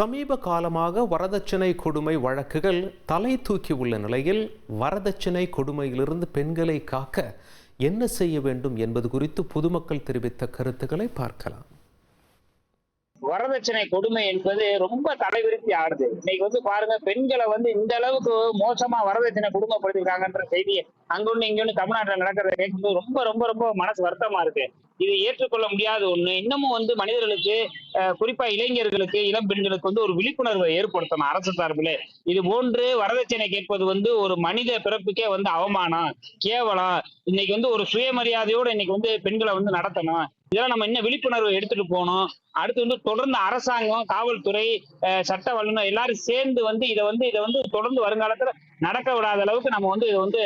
சமீப காலமாக வரதட்சணை கொடுமை வழக்குகள் தலை தூக்கி உள்ள நிலையில் வரதட்சணை கொடுமையிலிருந்து பெண்களை காக்க என்ன செய்ய வேண்டும் என்பது குறித்து பொதுமக்கள் தெரிவித்த கருத்துக்களை பார்க்கலாம். வரதட்சணை கொடுமை என்பது ரொம்ப தலைவிருத்தி ஆடுது. இன்னைக்கு வந்து பாருங்க பெண்களை வந்து இந்த அளவுக்கு மோசமா வரதட்சணை கொடுமைப்படுத்திருக்காங்கன்ற செய்தியை அங்கொன்னு இங்கொன்னு தமிழ்நாட்டுல நடக்கிறத கேட்கும்போது ரொம்ப ரொம்ப ரொம்ப மனசு வருத்தமா இருக்கு. இது ஏற்றுக்கொள்ள முடியாத ஒண்ணு இன்னமும் வந்து மனிதர்களுக்கு குறிப்பா இளைஞர்களுக்கு இளம் பெண்களுக்கு வந்து ஒரு விழிப்புணர்வை ஏற்படுத்தணும் அரசு சார்பில். இது போன்று வரதட்சணை கேட்பது வந்து ஒரு மனித பிறப்புக்கே வந்து அவமானம் கேவலம். இன்னைக்கு வந்து ஒரு சுயமரியாதையோட இன்னைக்கு வந்து பெண்களை வந்து நடத்தணும். இதெல்லாம் நம்ம இன்னும் விழிப்புணர்வு எடுத்துட்டு போகணும்? அடுத்து வந்து தொடர்ந்து அரசாங்கம் காவல்துறை சட்ட வல்லுநர் எல்லாரும் சேர்ந்து வந்து இதை வந்து இதை வந்து தொடர்ந்து வருங்காலத்துல நடக்க விடாத அளவுக்கு நம்ம வந்து இதை வந்து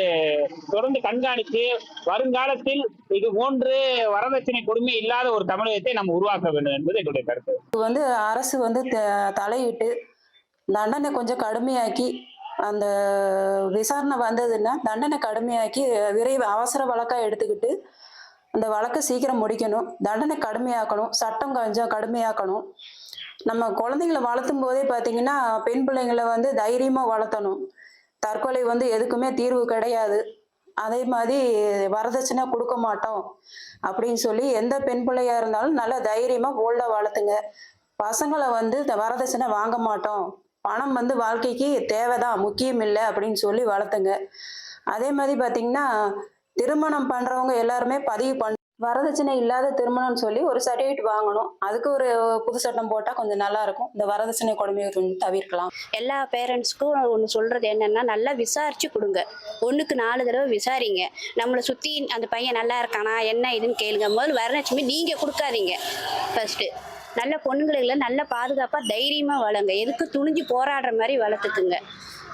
தொடர்ந்து கண்காணித்து வருங்காலத்தில் இது போன்று வரதட்சணை கொடுமை இல்லாத ஒரு தமிழகத்தை நம்ம உருவாக்க வேண்டும் என்பது என்னுடைய கருத்து. இது வந்து அரசு வந்து த- தலையிட்டு தண்டனை கொஞ்சம் கடுமையாக்கி அந்த விசாரணை வந்ததுன்னா தண்டனை கடுமையாக்கி விரைவு அவசர வழக்காக எடுத்துக்கிட்டு அந்த வழக்கை சீக்கிரம் முடிக்கணும். தண்டனை கடுமையாக்கணும். சட்டம் கொஞ்சம் கடுமையாக்கணும். நம்ம குழந்தைங்களை வளர்த்தும் போதே பார்த்தீங்கன்னா பெண் பிள்ளைங்களை வந்து தைரியமாக வளர்த்தணும். தற்கொலை வந்து எதுக்குமே தீர்வு கிடையாது. அதே மாதிரி வரதட்சணை கொடுக்க மாட்டோம் அப்படின்னு சொல்லி எந்த பெண் பிள்ளையா இருந்தாலும் நல்லா தைரியமாக போல்டாக வளர்த்துங்க. பசங்களை வந்து இந்த வரதட்சணை வாங்க மாட்டோம். பணம் வந்து வாழ்க்கைக்கு தேவைதான் முக்கியம் இல்லை அப்படின்னு சொல்லி வளர்த்துங்க. அதே மாதிரி பார்த்தீங்கன்னா திருமணம் பண்றவங்க எல்லாருமே பதிவு பண்ண வரதட்சணை இல்லாத திருமணம்னு சொல்லி ஒரு சர்டிஃபிகேட் வாங்கணும். அதுக்கு ஒரு புது சட்டம் போட்டால் கொஞ்சம் நல்லா இருக்கும். இந்த வரதட்சணை கொடுமையை கொஞ்சம் தவிர்க்கலாம். எல்லா பேரண்ட்ஸ்க்கும் ஒன்று சொல்கிறது என்னென்னா நல்லா விசாரித்து கொடுங்க. ஒன்றுக்கு நாலு தடவை விசாரிங்க. நம்மளை சுற்றி அந்த பையன் நல்லா இருக்கானா என்ன இதுன்னு கேளுங்க. முதல்ல வரலட்சுமி நீங்கள் கொடுக்காதீங்க. ஃபஸ்ட்டு நல்ல பொண்ணுங்களை நல்ல பாதுகாப்பாக தைரியமாக வளங்க எதுக்கு துணிஞ்சு போராடுற மாதிரி வளர்த்துக்குங்க.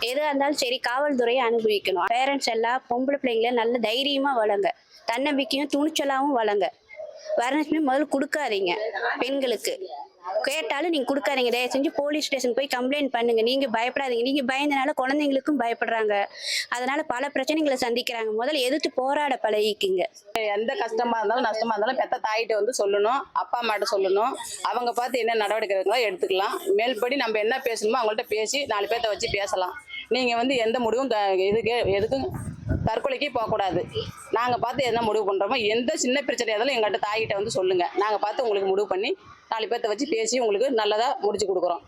எதாக இருந்தாலும் சரி காவல்துறையை அனுபவிக்கணும். பேரண்ட்ஸ் எல்லாம் பொம்பளை பிள்ளைங்கள நல்ல தைரியமாக வளங்க தன்னம்பிக்கையும் துணிச்சலாகவும் வளங்க வரலட்சுமி முதல்ல கொடுக்காதீங்க பெண்களுக்கு. கேட்டாலும் நீங்க கொடுக்காதீங்க. தயவு செஞ்சு போலீஸ் ஸ்டேஷன் போய் கம்ப்ளைண்ட் பண்ணுங்க. நீங்க பயப்படாதீங்க. நீங்க பயந்தனால குழந்தைங்களுக்கும் பயப்படுறாங்க. அதனால பல பிரச்சனைகளை சந்திக்கிறாங்க. முதல்ல எதிர்த்து போராட பழகிக்குங்க. எந்த கஷ்டமா இருந்தாலும் நஷ்டமா இருந்தாலும் பெத்த தாயிட்ட வந்து சொல்லணும். அப்பா அம்மாட்ட சொல்லணும். அவங்க பார்த்து என்ன நடவடிக்கை எடுக்கலாம் எடுத்துக்கலாம். மேல்படி நம்ம என்ன பேசணுமோ அவங்கள்ட்ட பேசி நாலு பேர்த்த வச்சு பேசலாம். நீங்க வந்து எந்த முடிவும் த- இதுக்கு எதுக்கும் தற்கொலைக்கு போகக்கூடாது. நாங்கள் பார்த்து என்ன முடிவு பண்ணுறோமோ எந்த சின்ன பிரச்சனையாக இருந்தாலும் எங்கள்கிட்ட தாய்கிட்ட வந்து சொல்லுங்கள் நாங்கள் பார்த்து உங்களுக்கு முடிவு பண்ணி நாலு பேர்த்த வச்சு பேசி உங்களுக்கு நல்லதாக முடிச்சு கொடுக்குறோம்.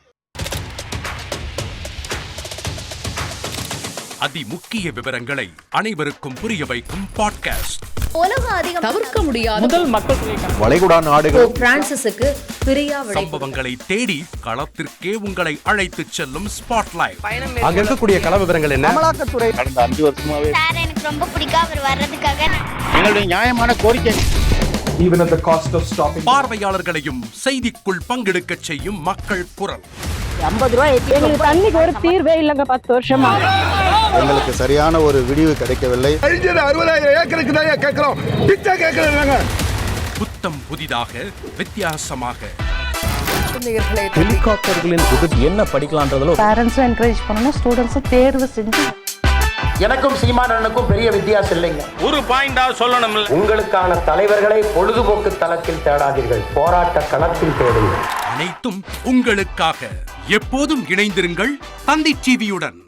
அதி முக்கிய விவரங்களை அனைவருக்கும் புரிய வைக்கும் பாட்காஸ்ட் உலக அதிகம் தவிர்க்க முடியாத முதல் மக்கள் வளைகுடா நாடுகள். பிரான்சிஸுக்கு பிரியா சம்பவங்களை தேடி களத்திற்கே உங்களை அழைத்துச் செல்லும் ஸ்பாட்லைட் அங்க இருக்கக்கூடிய கள விவரங்கள் என்ன? அமலாக்கத்துறை கடந்த அஞ்சு வருஷமாவே சார் எனக்கு ரொம்ப பிடிக்கும். அவர் வர்றதுக்காக எங்களுடைய நியாயமான கோரிக்கை. Even at the cost of stopping பார்வையாளர்களையும் செய்திக்குள் பங்கெடுக்கச் செய்யும் மக்கள் குரல். தண்ணிக்கு ஒரு தீர்வே இல்லைங்க பத்து வருஷமா. எங்களுக்கு சரியான ஒரு விடிவு கிடைக்கவில்லை. அறுபதாயிரம் ஏக்கருக்கு தான் கேட்கிறோம்? பிச்சை கேட்கறாங்க புத்தம் புதிதாக வித்தியாசமாக. ஹெலிகாப்டர்களின் உதவி என்ன படிக்கலான்றதுல பேரண்ட்ஸும் என்கரேஜ் பண்ணணும் ஸ்டூடெண்ட்ஸும் தேர்வு செஞ்சு எனக்கும் சீமானனுக்கும் பெரிய வித்தியாசம் இல்லைங்க. ஒரு பாயிண்டா சொல்லணும் உங்களுக்கான தலைவர்களை பொழுதுபோக்கு தளத்தில் தேடாதீர்கள். போராட்ட களத்தில் தேடுங்கள். அனைத்தும் உங்களுக்காக. எப்போதும் இணைந்திருங்கள் தந்தை டிவியுடன்.